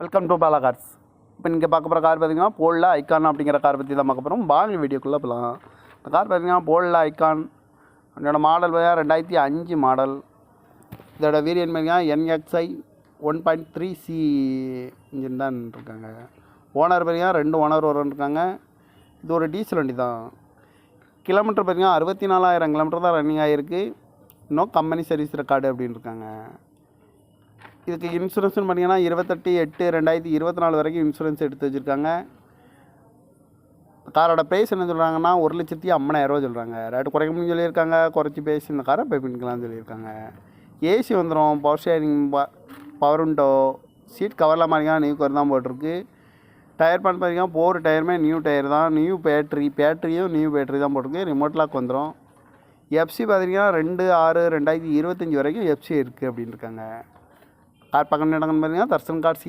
Welcome to Bala cars இப்போ நீங்கள் பார்க்க போகிற கார் பார்த்தீங்கன்னா போல்ல ஐக்கான் அப்படிங்கிற கார் பற்றி தான் பார்க்க போகிறோம் வாங்க வீடியோக்குள்ளே போகலாம் இந்த கார் பார்த்தீங்கன்னா போல்ல ஐக்கான் என்னோடய மாடல் பார்த்தீங்கன்னா ரெண்டாயிரத்தி அஞ்சு மாடல் இதோட வேரியன்ட் பார்த்தீங்கன்னா NXI one point three C engine தான் இருக்காங்க. ஓனர் பார்த்தீங்கன்னா ரெண்டு ஓனர் வரும் இருக்காங்க. இது ஒரு டீசல் வண்டி தான். கிலோமீட்டர் பார்த்தீங்கன்னா அறுபத்தி நாலாயிரம் கிலோமீட்டர் தான் ரன்னிங் ஆகிருக்கு இன்னும் கம்பெனி சர்வீஸ் ரெக்கார்டு அப்படின்னு இருக்காங்க. இதுக்கு இன்சூரன்ஸ்னு பார்த்தீங்கன்னா இருபத்தெட்டு எட்டு ரெண்டாயிரத்தி இருபத்தி நாலு வரைக்கும் இன்சூரன்ஸ் எடுத்து வச்சுருக்காங்க. காரோட ப்ரைஸ் என்ன சொல்கிறாங்கன்னா ஒரு லட்சத்தி ஐம்பதாயிரரூவா சொல்கிறாங்க ரேட்டு குறைக்க முடியும் சொல்லியிருக்காங்க. குறைச்சி பேசி இந்த காரை பே பண்ணிக்கலாம்னு சொல்லியிருக்காங்க. ஏசி வந்துடும் power steering power window seat கவர்லாம் பார்த்தீங்கன்னா நியூ கவர் தான் போட்டிருக்கு. டயர் பண்ண பார்த்தீங்கன்னா போர் டயருமே நியூ டயர் தான். நியூ பேட்ரி பேட்ரியும் நியூ பேட்ரி தான் போட்டிருக்கு. ரிமோட் லாக் வந்துடும் எஃப்சி பார்த்தீங்கன்னா ரெண்டு ஆறு ரெண்டாயிரத்தி இருபத்தஞ்சி வரைக்கும் எஃப்சி இருக்குது அப்படின்னு இருக்காங்க கார் பக்கம் இடங்கன்னு பார்த்தீங்கன்னா தர்சன் கார் சி